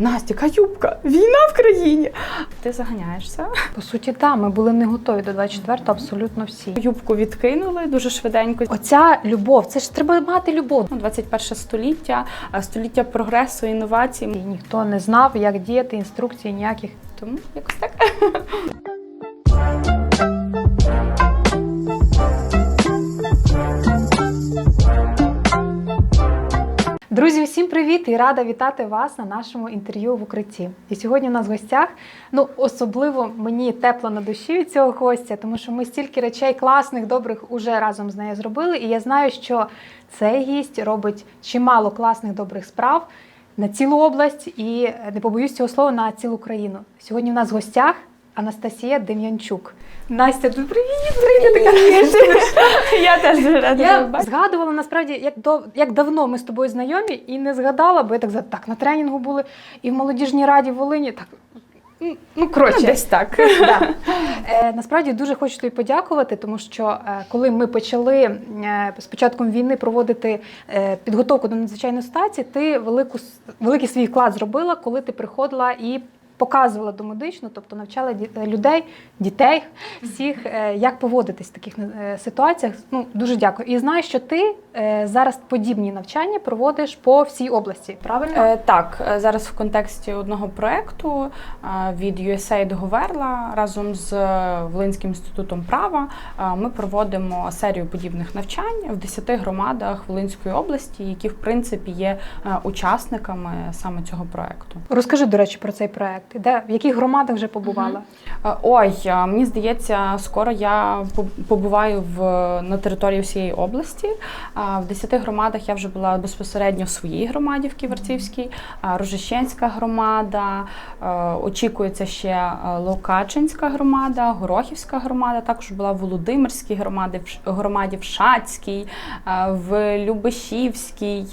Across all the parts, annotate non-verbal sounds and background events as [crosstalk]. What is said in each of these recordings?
Настя, яка юбка, війна в країні. Ти заганяєшся. По суті, так, ми були не готові до 24-го абсолютно всі. Юбку відкинули дуже швиденько. Оця любов, це ж треба мати любов. Ну, 21 століття, століття прогресу, інновацій. І ніхто не знав, як діяти, інструкцій ніяких. Тому якось так. [laughs] Друзі, всім привіт і рада вітати вас на нашому інтерв'ю в укритті. І сьогодні у нас в гостях, ну особливо мені тепло на душі від цього гостя, тому що ми стільки речей класних, добрих уже разом з нею зробили. І я знаю, що цей гість робить чимало класних добрих справ на цілу область і не побоюсь цього слова на цілу країну. Сьогодні у нас в гостях Анастасія Дем'янчук. Настя, тут привіт! привіт, така Я теж дуже рада тебе я бачити. згадувала насправді, як до як давно ми з тобою знайомі, і не згадала, бо я так за так на тренінгу були і в молодіжній раді в Волині. Так ну, ну коротше, Десь так. [laughs] Да. Е, насправді дуже хочу тобі подякувати, тому що е, коли ми почали е, з початком війни проводити е, підготовку до надзвичайної ситуації, ти велику с- великий свій вклад зробила, коли ти приходила і. Показувала домедичну, тобто навчала людей, дітей, всіх, е, як поводитись в таких е, ситуаціях. Ну дуже дякую. І знаю, що ти е, зараз подібні навчання проводиш по всій області. Правильно? Е, Так, е, зараз в контексті одного проекту е, від USAID Говерла разом з е, Волинським інститутом права е, ми проводимо серію подібних навчань в 10 громадах Волинської області, які в принципі є е, учасниками саме цього проекту. Розкажи, до речі, про цей проект. Де в яких громадах вже побувала? Ой, мені здається, скоро я побуваю в на території всієї області. В 10 громадах я вже була безпосередньо в своїй громаді в Ківерцівській, Рожищенська громада. Очікується ще Локачинська громада, Горохівська громада. Також була в Володимирській громаді, в громаді в Шацькій, в Любешівській.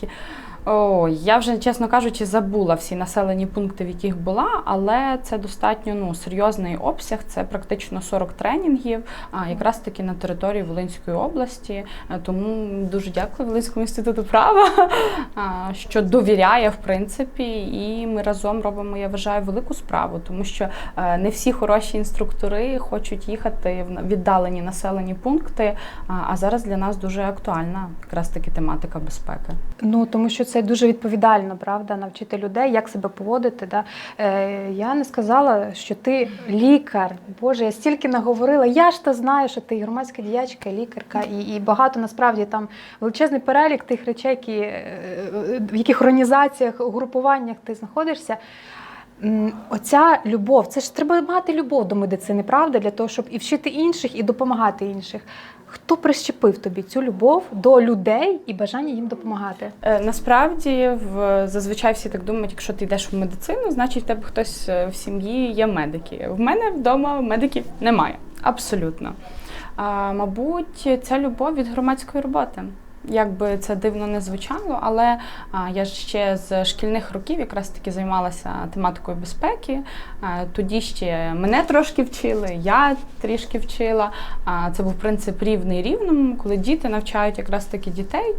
О, я вже, чесно кажучи, забула всі населені пункти, в яких була, але це достатньо ну, серйозний обсяг. Це практично 40 тренінгів, а якраз таки на території Волинської області. Е, Тому дуже дякую Волинському інституту права, [laughs] що довіряє в принципі, і ми разом робимо, я вважаю, велику справу, тому що е, не всі хороші інструктори хочуть їхати в віддалені населені пункти. А зараз для нас дуже актуальна якраз таки тематика безпеки. Ну тому що це дуже відповідально, правда, навчити людей, як себе поводити. Да? Е, я не сказала, що ти лікар. Боже, я стільки наговорила. Я ж то знаю, що ти громадська діячка, лікарка, і, і багато насправді там величезний перелік тих речей, які, е, в яких організаціях, угрупуваннях ти знаходишся. Оця любов, це ж треба мати любов до медицини, правда, для того, щоб і вчити інших, і допомагати інших. Хто прищепив тобі цю любов до людей і бажання їм допомагати? Е, Насправді, в зазвичай всі так думають, якщо ти йдеш в медицину, значить в тебе хтось е, в сім'ї є медики. В мене вдома медиків немає. Абсолютно. А, мабуть, ця любов від громадської роботи. Як би це дивно не звучало, але я ще з шкільних років якраз таки займалася тематикою безпеки. Тоді ще мене трошки вчили, я трішки вчила. Це був принцип рівний рівному, коли діти навчають якраз таки дітей,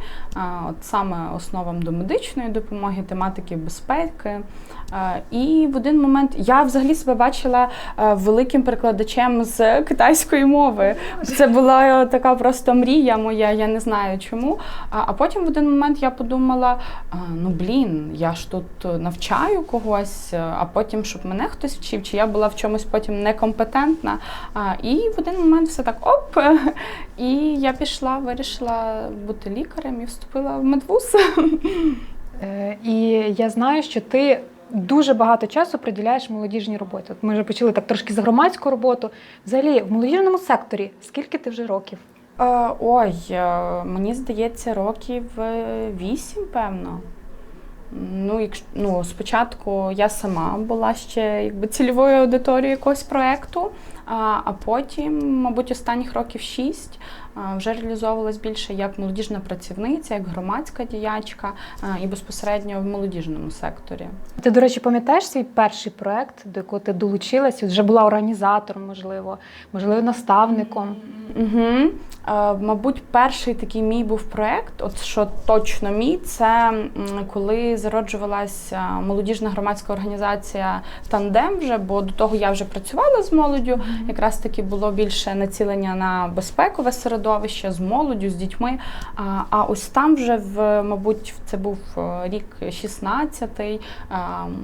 от саме основам до медичної допомоги, тематики безпеки. І в один момент я взагалі себе бачила е, великим перекладачем з китайської мови. Це була така просто мрія моя, я не знаю чому. А потім в один момент я подумала: ну блін, я ж тут навчаю когось, е, а потім, щоб мене хтось вчив, чи я була в чомусь потім некомпетентна. І в один момент все так оп. [laughs] І я пішла, вирішила бути лікарем і вступила в медвуз. [laughs] Е, І я знаю, що ти дуже багато часу приділяєш молодіжній роботі. От ми вже почали так трошки за громадську роботу. Взагалі, в молодіжному секторі скільки ти вже років? Е, Ой, е, мені здається, років е, вісім, певно. Ну, якщо, ну, спочатку я сама була ще якби цільовою аудиторією якогось проєкту, а, а потім, мабуть, останніх років шість вже реалізовувалась більше як молодіжна працівниця, як громадська діячка і безпосередньо в молодіжному секторі. Ти, до речі, пам'ятаєш свій перший проект, до якого ти долучилась? Вже була організатором, можливо, можливо, наставником. Угу. Мабуть, перший такий мій був проект, от що точно мій, це коли зароджувалася молодіжна громадська організація Тандем вже, бо до того я вже працювала з молоддю. Якраз таки було більше націлення на безпекове середовище з молоддю, з дітьми. А, ось там вже в мабуть, це був е, рік 16-й. е,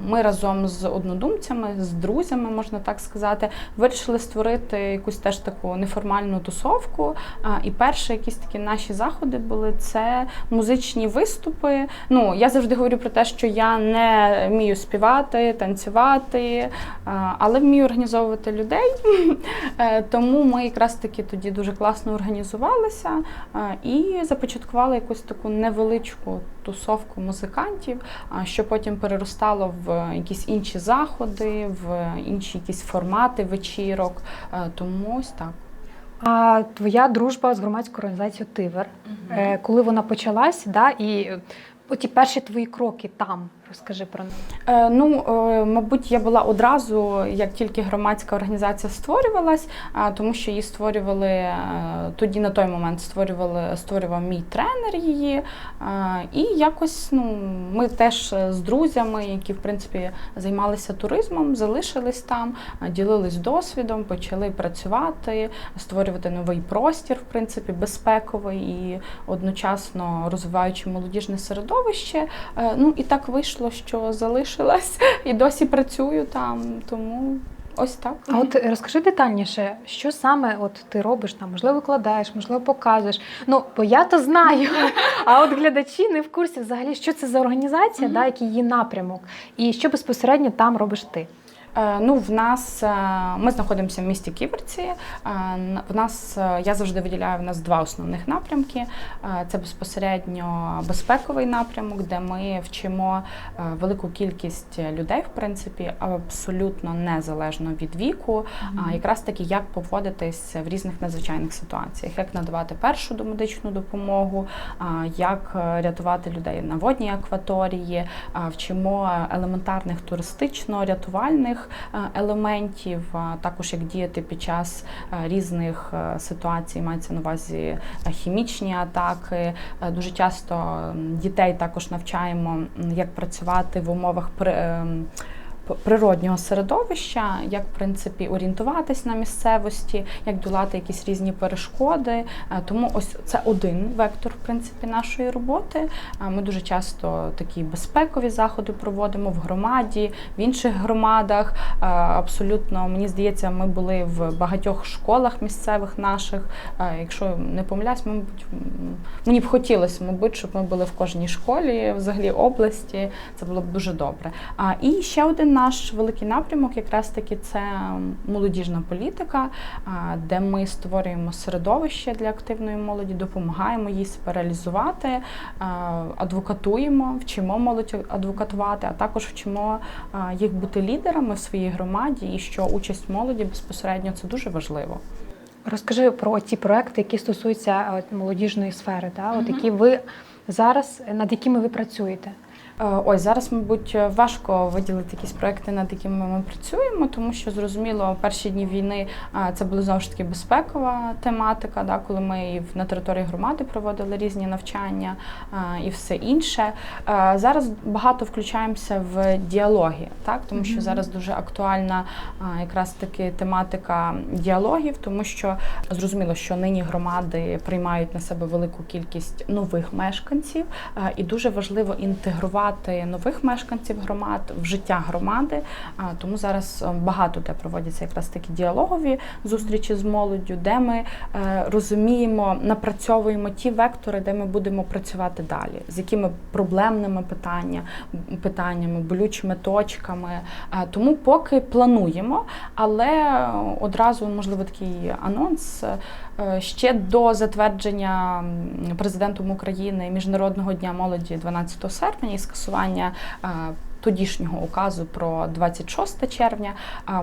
Ми разом з однодумцями, з друзями, можна так сказати, вирішили створити якусь теж таку неформальну тусовку. І перші якісь такі наші заходи були це музичні виступи. Ну я завжди говорю про те, що я не вмію співати, танцювати, але вмію організовувати людей. [laughs] Е, Тому ми якраз таки тоді дуже класно організувалися і започаткували якусь таку невеличку тусовку музикантів, що потім переростало в якісь інші заходи, в інші якісь формати вечірок. Е, Тому ось так. А твоя дружба з громадською організацією Тивер, угу. коли вона почалась, да, і е, оті перші твої кроки там, розкажи про них. Е, Ну, е, мабуть, я була одразу, як тільки громадська організація створювалась, а, тому що її створювали е, тоді на той момент створювали, створював мій тренер її. А, І якось ну, ми теж з друзями, які в принципі займалися туризмом, залишились там, а, ділились досвідом, почали працювати, створювати новий простір, в принципі, безпековий і одночасно розвиваючи молодіжне середовище. Е, Ну і так вийшло, що залишилась і досі працюю там. Тому ось так. А от е, розкажи детальніше, що саме от ти робиш там, можливо, викладаєш, можливо, показуєш. Ну, бо я то знаю. А от глядачі не в курсі взагалі, що це за організація, да, який її напрямок, і що безпосередньо там робиш ти. Е, Ну, в нас е, ми знаходимося в місті Ківерці. Е, В нас я завжди виділяю в нас два основних напрямки. Це безпосередньо безпековий напрямок, де ми вчимо велику кількість людей, в принципі, абсолютно незалежно від віку, а якраз таки як поводитись в різних надзвичайних ситуаціях, як надавати першу домедичну допомогу, як рятувати людей на водній акваторії, вчимо елементарних туристично-рятувальних е, елементів, також як діяти під час е, різних е, ситуацій, мається на увазі хімічні атаки. Дуже часто дітей також навчаємо, як працювати в умовах при. Природнього середовища, як в принципі орієнтуватись на місцевості, як долати якісь різні перешкоди. Е, Тому ось це один вектор в принципі нашої роботи. Е, Ми дуже часто такі безпекові заходи проводимо в громаді, в інших громадах. Е, Абсолютно мені здається, ми були в багатьох школах місцевих наших. Якщо не помиляюсь, ми, мабуть, мені б хотілося, мабуть, щоб ми були в кожній школі, взагалі області. Це було б дуже добре. А і ще один наш великий напрямок, якраз таки це молодіжна політика, де ми створюємо середовище для активної молоді, допомагаємо їй себе реалізувати, адвокатуємо, вчимо молодь адвокатувати, а також вчимо їх бути лідерами в своїй громаді, і що участь молоді безпосередньо це дуже важливо. Розкажи про ті проекти, які стосуються молодіжної сфери, да, от, які ви зараз над якими ви працюєте. Е, Ось зараз, мабуть, важко виділити якісь проекти, над якими ми працюємо, тому що зрозуміло, перші дні війни це була знову ж таки безпекова тематика, да, коли ми на території громади проводили різні навчання і все інше. Е, Зараз багато включаємося в діалоги, так тому що зараз дуже актуальна якраз таки тематика діалогів, тому що зрозуміло, що нині громади приймають на себе велику кількість нових мешканців, і дуже важливо інтегрувати нових мешканців громад в життя громади. Тому зараз е, багато де проводяться якраз такі діалогові зустрічі з молоддю, де ми е, розуміємо, напрацьовуємо ті вектори, де ми будемо працювати далі, з якими проблемними питання, питаннями, болючими точками. Е, Тому поки плануємо, але одразу можливо такий анонс. Е, Ще до затвердження президентом України Міжнародного дня молоді 12 серпня і скасування е, тодішнього указу про 26 червня,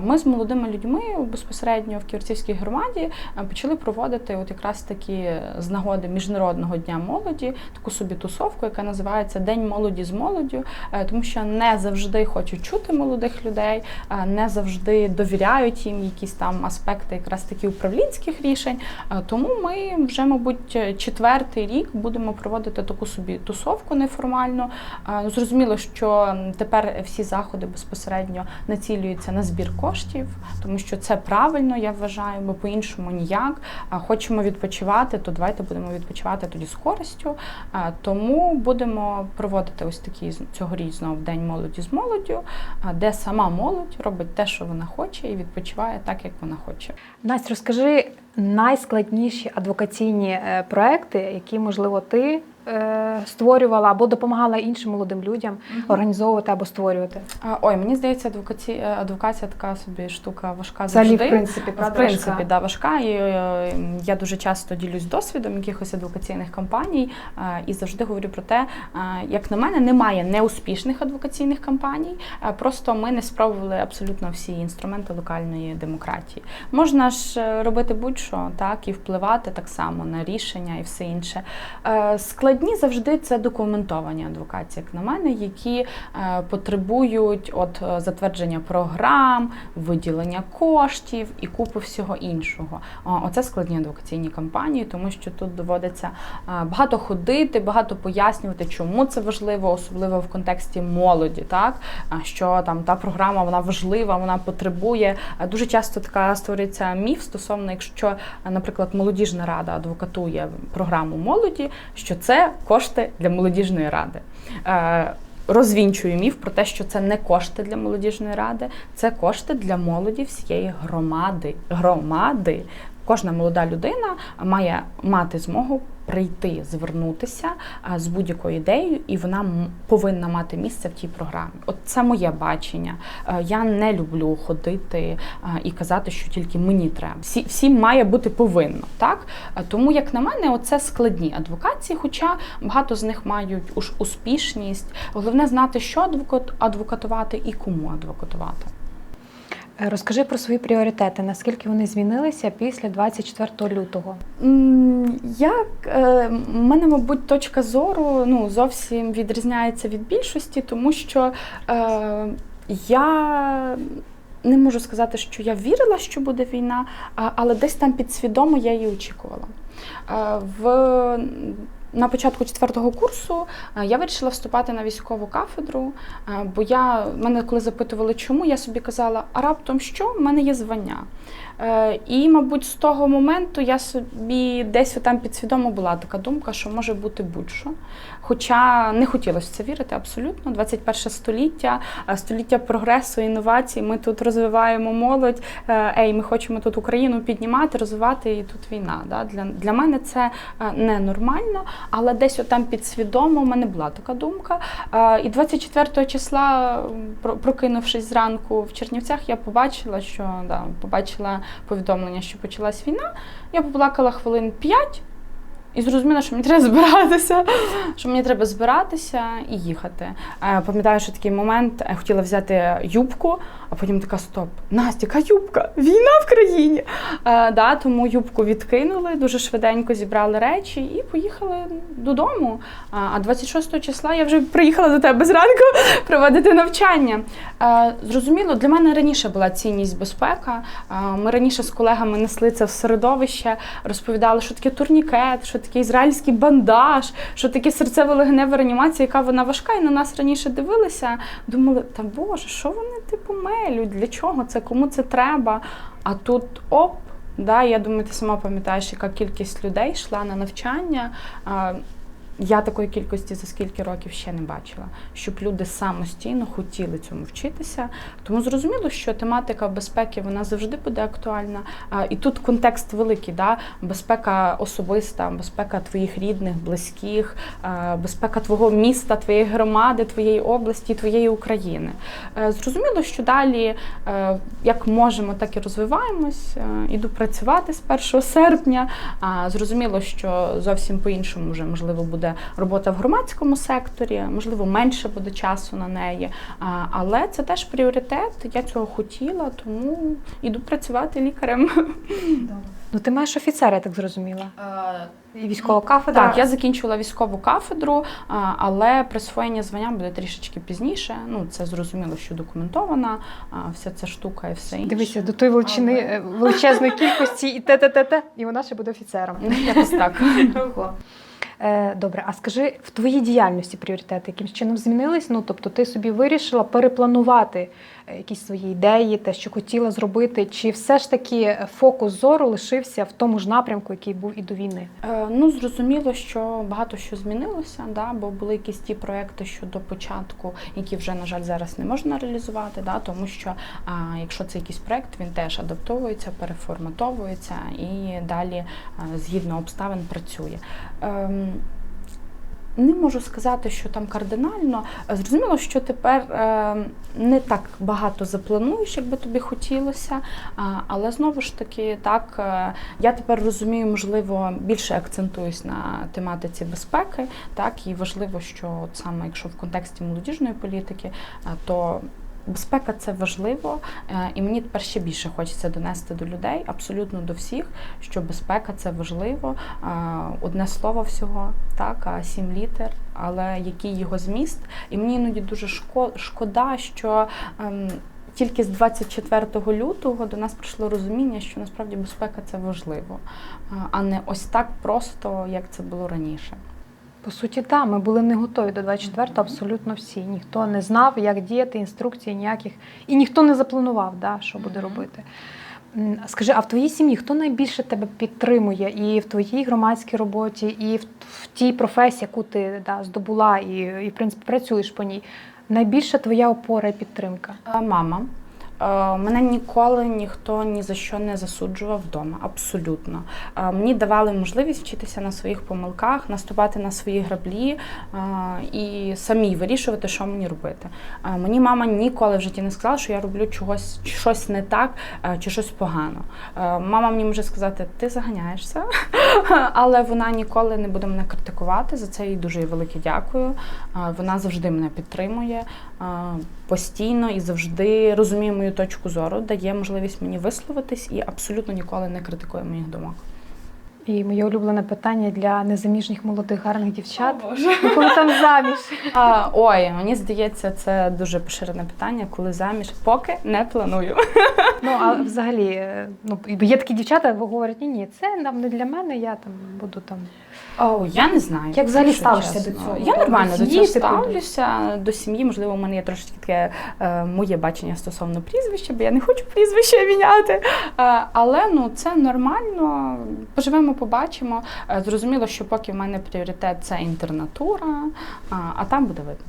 ми з молодими людьми безпосередньо в Ківерцівській громаді почали проводити от якраз таки з нагоди Міжнародного дня молоді таку собі тусовку, яка називається День молоді з молоддю, е, тому що не завжди хочуть чути молодих людей, е, не завжди довіряють їм якісь там аспекти якраз таки управлінських рішень. Е, Тому ми вже, мабуть, четвертий рік будемо проводити таку собі тусовку неформальну. Е, ну, Зрозуміло, що тепер всі заходи безпосередньо націлюються на збір коштів, тому що це правильно, я вважаю, бо по-іншому ніяк. Хочемо відпочивати, то давайте будемо відпочивати тоді з користю. Тому будемо проводити ось такий цьогоріч знову день молоді з молоддю, де сама молодь робить те, що вона хоче, і відпочиває так, як вона хоче. Настя, розкажи найскладніші адвокаційні е, проекти, які, можливо, ти створювала або допомагала іншим молодим людям організовувати або створювати. Ой, мені здається, адвокаці... е, адвокація така собі штука важка завжди. в принципі, В принципі, важка? да, важка. І е, я дуже часто ділюсь досвідом якихось адвокаційних кампаній е, і завжди говорю про те, е, як на мене, немає неуспішних адвокаційних кампаній. е, Просто ми не спробували абсолютно всі інструменти локальної демократії. Можна ж е, робити будь-що, так і впливати так само на рішення і все інше. Е, Складні завжди це документовані адвокації, як на мене, які е, потребують от е, затвердження програм, виділення коштів і купи всього іншого. Оце складні адвокаційні кампанії, тому що тут доводиться е, багато ходити, багато пояснювати, чому це важливо, особливо в контексті молоді, так що там та програма вона важлива, вона потребує. Е, Дуже часто така створюється міф стосовно, якщо, е, наприклад, молодіжна рада адвокатує програму молоді, що це кошти для молодіжної ради. Е, Розвінчую міф про те, що це не кошти для молодіжної ради, це кошти для молоді всієї громади. Громади. Кожна молода людина має мати змогу прийти, звернутися з будь-якою ідеєю, і вона повинна мати місце в тій програмі. От це моє бачення. Е, Я не люблю ходити і казати, що тільки мені треба. Всі, всім має бути повинно. Так Е, тому, як на мене, оце складні адвокації, хоча багато з них мають уж успішність. Головне знати, що адвокат, адвокатувати і кому адвокатувати. Е, Розкажи про свої пріоритети, наскільки вони змінилися після 24 лютого. Як е, в мене, мабуть, точка зору ну, зовсім відрізняється від більшості, тому що е, я не можу сказати, що я вірила, що буде війна, але десь там підсвідомо я її очікувала. Е, в на початку четвертого курсу е, я вирішила вступати на військову кафедру, е, бо я мене коли запитували, чому, я собі казала, а раптом що в мене є звання. Е, І, мабуть, з того моменту я собі десь там підсвідомо була така думка, що може бути будь-що. Хоча не хотілося в це вірити абсолютно. 21 століття, е, століття прогресу, інновацій. Ми тут розвиваємо молодь. Е, Ей, ми хочемо тут Україну піднімати, розвивати, і тут війна. Да? Для, для мене це е, ненормально, але десь отам підсвідомо в мене була така думка. І 24 числа, прокинувшись зранку в Чернівцях, я побачила, що да, побачила повідомлення, що почалась війна. Я поплакала хвилин 5 і зрозуміла, що мені треба збиратися, що мені треба збиратися і їхати. Е, Пам'ятаю, що такий момент е, хотіла взяти юбку, а потім така стоп. Настя, яка юбка? Війна в країні. Е, да, тому юбку відкинули, дуже швиденько зібрали речі і поїхали додому. А, А 26 числа я вже приїхала до тебе зранку проводити навчання. Е, Зрозуміло, для мене раніше була цінність безпека. Е, Ми раніше з колегами несли це в середовище, розповідали, що таке турнікет, що таке ізраїльський бандаж, що таке серцево-легенева реанімація, яка вона важка, і на нас раніше дивилися. Думали, та Боже, що вони типу мелють? Для чого це? Кому це треба? А тут оп. Да, я думаю, ти сама пам'ятаєш, яка кількість людей йшла на навчання. Я такої кількості за скільки років ще не бачила, щоб люди самостійно хотіли цьому вчитися. Тому зрозуміло, що тематика безпеки вона завжди буде актуальна. І тут контекст великий, да? безпека особиста, безпека твоїх рідних, близьких, безпека твого міста, твоєї громади, твоєї області, твоєї України. Е, Зрозуміло, що далі е, як можемо, так і розвиваємось. Е, Іду працювати з 1 серпня. Зрозуміло, що зовсім по-іншому вже можливо буде буде робота в громадському секторі, можливо, менше буде часу на неї. Але це теж пріоритет. Я цього хотіла, тому іду працювати лікарем. Ну ти маєш офіцера, я так зрозуміла. І військова кафедра. Так, я закінчила військову кафедру, але присвоєння звання буде трішечки пізніше. Ну, це зрозуміло, що документована вся ця штука і все інше. Дивися, до тої величини е, величезної кількості і те, те, те, те, і вона ще буде офіцером. Ну, Якось так. Е, Добре, а скажи, в твоїй діяльності пріоритети якимсь чином змінились? Ну, тобто ти собі вирішила перепланувати якісь свої ідеї, те, що хотіла зробити, чи все ж таки фокус зору лишився в тому ж напрямку, який був і до війни? Е, Ну, зрозуміло, що багато що змінилося, да, бо були якісь ті проекти щодо початку, які вже, на жаль, зараз не можна реалізувати, да, тому що а, якщо це якийсь проект, він теж адаптовується, переформатовується і далі а, згідно обставин працює. Ем, не можу сказати, що там кардинально. Зрозуміло, що тепер е, не так багато заплануєш, як би тобі хотілося. Але знову ж таки, так е, я тепер розумію, можливо, більше акцентуюсь на тематиці безпеки. Так і важливо, що от саме якщо в контексті молодіжної політики, е, то Безпека це важливо, е, і мені тепер ще більше хочеться донести до людей, абсолютно до всіх, що безпека це важливо. Е, Одне слово всього, так, а сім літер, але який його зміст. І мені іноді дуже шкода, що ем, тільки з 24 лютого до нас прийшло розуміння, що насправді безпека це важливо, е, а не ось так просто, як це було раніше. По суті, так, ми були не готові до 24-го, абсолютно всі. Ніхто не знав, як діяти, інструкцій ніяких, і ніхто не запланував, да, що буде робити. Скажи, а в твоїй сім'ї хто найбільше тебе підтримує і в твоїй громадській роботі, і в, в тій професії, яку ти да, здобула, і, і в принципі працюєш по ній? Найбільша твоя опора і підтримка? Е, Мама. Е, Мене ніколи ніхто ні за що не засуджував вдома. Абсолютно. Е, Мені давали можливість вчитися на своїх помилках, наступати на свої граблі е, і самі вирішувати, що мені робити. Мені мама ніколи в житті не сказала, що я роблю чогось щось не так чи щось погано. Мама мені може сказати, ти заганяєшся, [laughs] але вона ніколи не буде мене критикувати. За це їй дуже велике дякую. Вона завжди мене підтримує постійно і завжди розуміє мою точку зору, дає можливість мені висловитись і абсолютно ніколи не критикує моїх думок. І моє улюблене питання для незаміжніх молодих гарних дівчат. Ну, коли там заміж? А, ой, мені здається, це дуже поширене питання, коли заміж поки не планую. Ну а взагалі, е, ну є такі дівчата, які говорять, ні, ні, це нам не для мене, я там буду там. О, я не знаю. Як взагалі ставишся чесно. до цього? Я нормально До до цього типу, ставлюся. До сім'ї, можливо, у мене є трошки таке е, моє бачення стосовно прізвища, бо я не хочу прізвище міняти. Е, але ну це нормально. Поживемо, побачимо. Е, зрозуміло, що поки в мене пріоритет це інтернатура, а, там буде видно.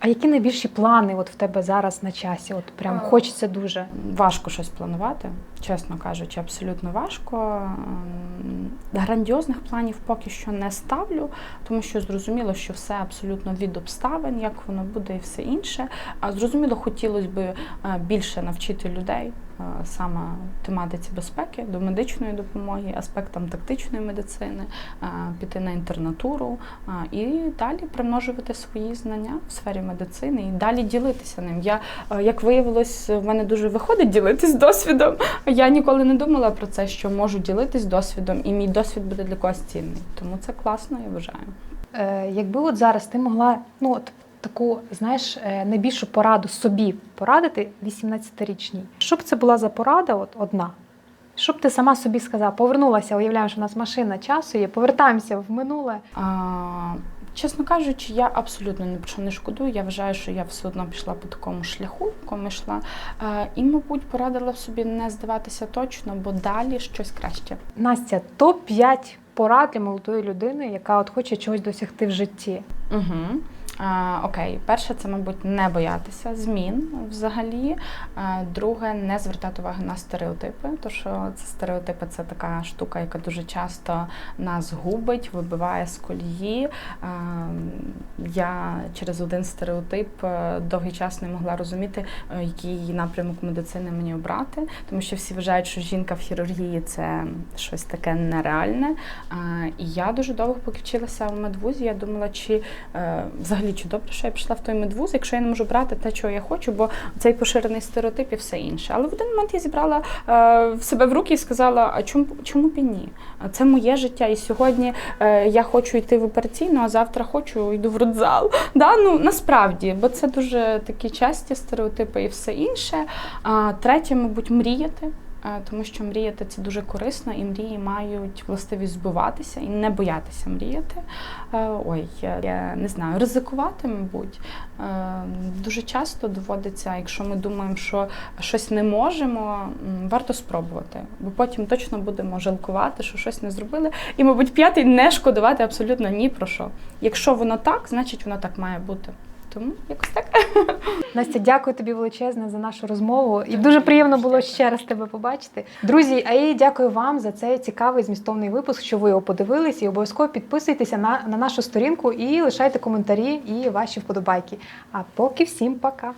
А які найбільші плани от в тебе зараз на часі? От прям Е, хочеться дуже. Важко щось планувати, чесно кажучи, абсолютно важко. Грандіозних планів поки що не ставлю, тому що зрозуміло, що все абсолютно від обставин, як воно буде і все інше. А зрозуміло, хотілося б е, більше навчити людей саме тематиці безпеки, до медичної допомоги, аспектам тактичної медицини, е, піти на інтернатуру е, і далі примножувати свої знання в сфері медицини і далі ділитися ним. Я Е, Як виявилось, в мене дуже виходить ділитись досвідом. Я ніколи не думала про це, що можу ділитись досвідом, і мій досвід буде для когось цінний. Тому це класно, я вважаю. Е, якби от зараз ти могла, ну от таку, знаєш, е, найбільшу пораду собі порадити 18-річній. Що б це була за порада? От одна. Що б ти сама собі сказала? Повернулася, уявляємо, що у нас машина часу є, повертаємося в минуле. А, чесно кажучи, я абсолютно ні про що не шкодую. Я вважаю, що я все одно пішла по такому шляху, якому йшла. І, мабуть, порадила собі не здаватися точно, бо далі щось краще. Настя, топ-5 порад для молодої людини, яка от хоче чогось досягти в житті. Угу. А, окей, перше, це, мабуть, не боятися змін взагалі. А, друге, не звертати увагу на стереотипи, тому що це стереотипи це така штука, яка дуже часто нас губить, вибиває з колії. А, я через один стереотип е, довгий час не могла розуміти, е, який напрямок медицини мені обрати, тому що всі вважають, що жінка в хірургії це щось таке нереальне. А, і я дуже довго поки вчилася в медвузі, я думала, чи е, взагалі чи добре, що я пішла в той медвуз, якщо я не можу брати те, чого я хочу, бо цей поширений стереотип і все інше. Але в один момент я зібрала е, в себе в руки і сказала: а чому, чому б і ні? Це моє життя. І сьогодні е, я хочу йти в операційну, а завтра хочу йду в родзал. Да? Ну, насправді, бо це дуже такі часті стереотипи і все інше. А, третє, мабуть, мріяти. Е, Тому що мріяти це дуже корисно, і мрії мають властивість збуватися і не боятися мріяти. Е, Ой, я- я не знаю, ризикувати, мабуть. Е, Дуже часто доводиться, якщо ми думаємо, що щось не можемо, варто спробувати, бо потім точно будемо жалкувати, що щось не зробили. І, мабуть, п'ятий не шкодувати абсолютно ні про що. Якщо воно так, значить воно так має бути. Тому якось так. [laughs] Настя, дякую тобі величезне за нашу розмову. І дуже приємно було ще раз тебе побачити. Друзі, а я дякую вам за цей цікавий змістовний випуск, що ви його подивились. І обов'язково підписуйтеся на, на нашу сторінку і лишайте коментарі і ваші вподобайки. А поки всім пока.